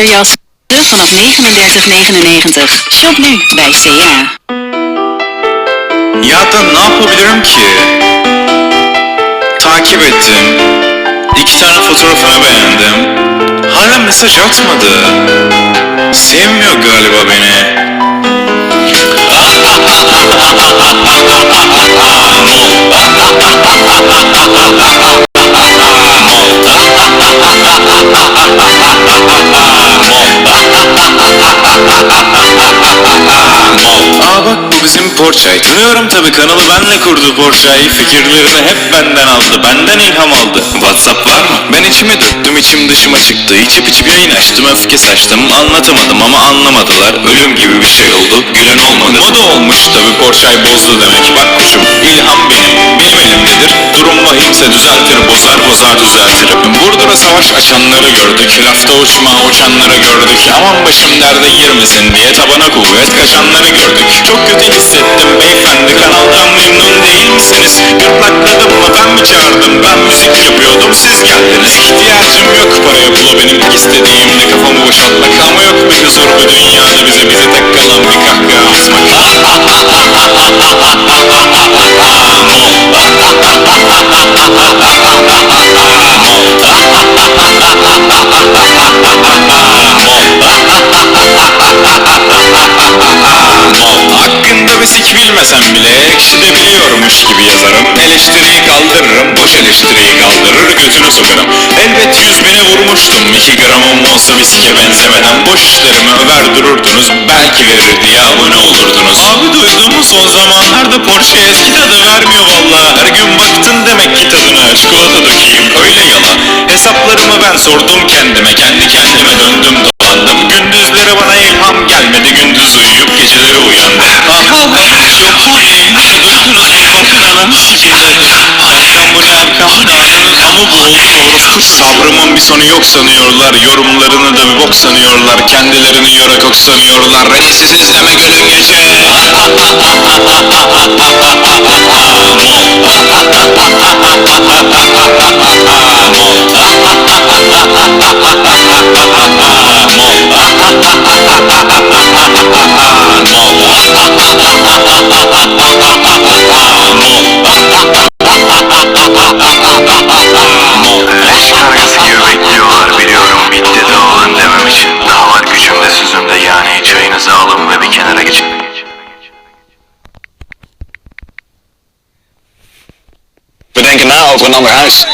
winterjas vanaf 39,99. Shop nu bij CA. Ya da ne yapabilirim ki? Takip ettim. İki tane fotoğrafını beğendim. Hala mesaj atmadı. Sevmiyor galiba beni. Porçay. Tanıyorum tabi kanalı benle kurdu Porçay. Fikirlerini hep benden aldı. Benden ilham aldı. Whatsapp var mı? Ben içimi döktüm içim dışıma çıktı. İçip içip yayın açtım öfke saçtım. Anlatamadım ama anlamadılar. Ölüm gibi bir şey oldu. Gülen olmadı. Moda olmuş tabi Porçay bozdu demek. Bak. Elimdedir. Durum vahimse düzeltir bozar bozar düzeltirim. Burdur'a savaş açanları gördük. Lafta uçma uçanları gördük. Aman başım derde girmesin diye tabana kuvvet kaçanları gördük. Çok kötü hissettim beyefendi kanaldan memnun değil misiniz? Gırtlakladım mı ben mi çağırdım? Ben müzik yapıyordum siz geldiniz. İhtiyacım yok paraya pula benim tek istediğim de kafamı boşaltmak. Ama yok bir huzur bu dünyada bize bize tek kalan bir kahkaha atmak. Hakkında bir bilmesem bile ekşi de biliyormuş gibi yazarım. Eleştiriyi kaldırırım, boş eleştiriyi kaldırır götünü sokarım Elbet yüz bine vurmuştum iki gramım olsa sike benzemeden Boş işlerimi över dururdunuz. Belki verir diye abone olurdunuz. Abi duydun mu son zamanlarda Porsche eski tadı vermiyor valla Her gün baktın demek ki sordum kendime kendi kendime döndüm dolandım. Gündüzleri bana ilham gelmedi gündüz uyuyup geceleri uyandım. Ben çok buradayım ne duydunuz mu bakın ananı sikeyim Erkan bu ne Erkan bu bu orospu Sabrımın bir sonu yok sanıyorlar. Yorumlarını da bir bok sanıyorlar. Kendilerini yorak ok sanıyorlar. Reisiz izleme gülün We denken na over een ander huis.